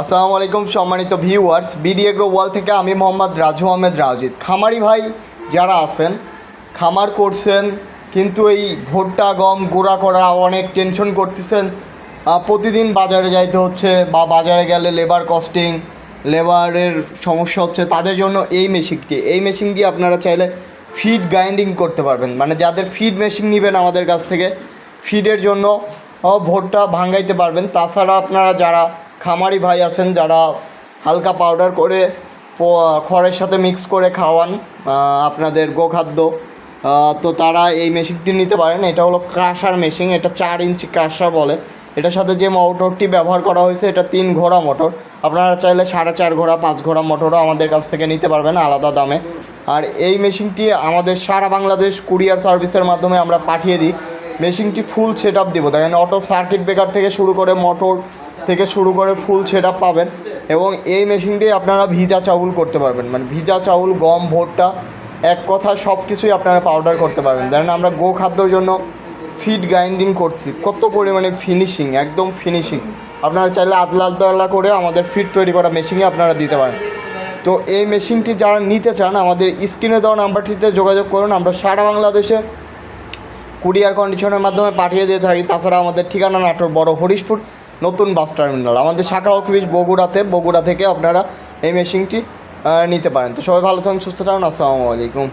আসসালামু আলাইকুম সম্মানিত ভিউয়ার্স, বিডি এগ্রো ওয়াল থেকে আমি মোহাম্মদ রাজু আহমেদ রাজিদ। খামারি ভাই যারা আছেন, খামার করছেন, কিন্তু এই ভুট্টা, গম, গুঁড়া করা অনেক টেনশন করতেছেন। প্রতিদিন বাজারে যাইতে হচ্ছে বা বাজারে গেলে লেবার কস্টিং লেবারের সমস্যা হচ্ছে, তাদের জন্য এই মেশিনটি এই মেশিন দিয়ে আপনারা চাইলে ফিড গ্রাইন্ডিং করতে পারবেন। মানে যাদের ফিড মেশিন নেবেন আমাদের কাছ থেকে ফিডের জন্য ভুট্টা ভাঙাইতে পারবেন। তাছাড়া আপনারা যারা খামারি ভাই আছেন যারা হালকা পাউডার করে খড়ের সাথে মিক্স করে খাওয়ান আপনাদের গোখাদ্য। তো তারা এই মেশিনটি নিতে পারেন। এটা হলো ক্রাশার মেশিন এটা চার ইঞ্চি ক্রাশার বলে। এটার সাথে যে মোটরটি ব্যবহার করা হয়েছে, এটা তিন ঘোড়া মোটর আপনারা চাইলে সাড়ে চার ঘোড়া, পাঁচ ঘোড়া মোটরও আমাদের কাছ থেকে নিতে পারবেন আলাদা দামে। আর এই মেশিনটি আমাদের সারা বাংলাদেশ কুরিয়ার সার্ভিসের মাধ্যমে আমরা পাঠিয়ে দিই। মেশিনটি ফুল সেট আপ দেবো। দেখেন অটো সার্কিট ব্রেকার থেকে শুরু করে মোটর থেকে শুরু করে ফুল সেট আপ পাবেন এবং এই মেশিন দিয়ে আপনারা ভিজা চাউল করতে পারবেন। মানে ভিজা চাউল, গম, ভুট্টা, এক কথায় সব কিছুই আপনারা পাউডার করতে পারবেন। দেখেন, আমরা গো খাদ্যর জন্য ফিড গ্রাইন্ডিং করছি। কত পরিমাণে ফিনিশিং একদম ফিনিশিং আপনারা চাইলে আদলা আদলা করে আমাদের ফিড তৈরি করা মেশিনে আপনারা দিতে পারেন। তো এই মেশিনটি যারা নিতে চান, আমাদের স্ক্রিনে দেওয়া নাম্বারটিতে যোগাযোগ করুন। আমরা সারা বাংলাদেশে কুরিয়ার কন্ডিশনের মাধ্যমে পাঠিয়ে দিয়ে থাকি। তাছাড়া আমাদের ঠিকানা নাটোর বড় হরিশপুর নতুন বাস টার্মিনাল। আমাদের শাখা অফিস বগুড়াতে, বগুড়া থেকে আপনারা এই মেশিনটি নিতে পারেন। তো সবাই ভালো থাকুন, সুস্থ থাকুন। আসসালামু আলাইকুম।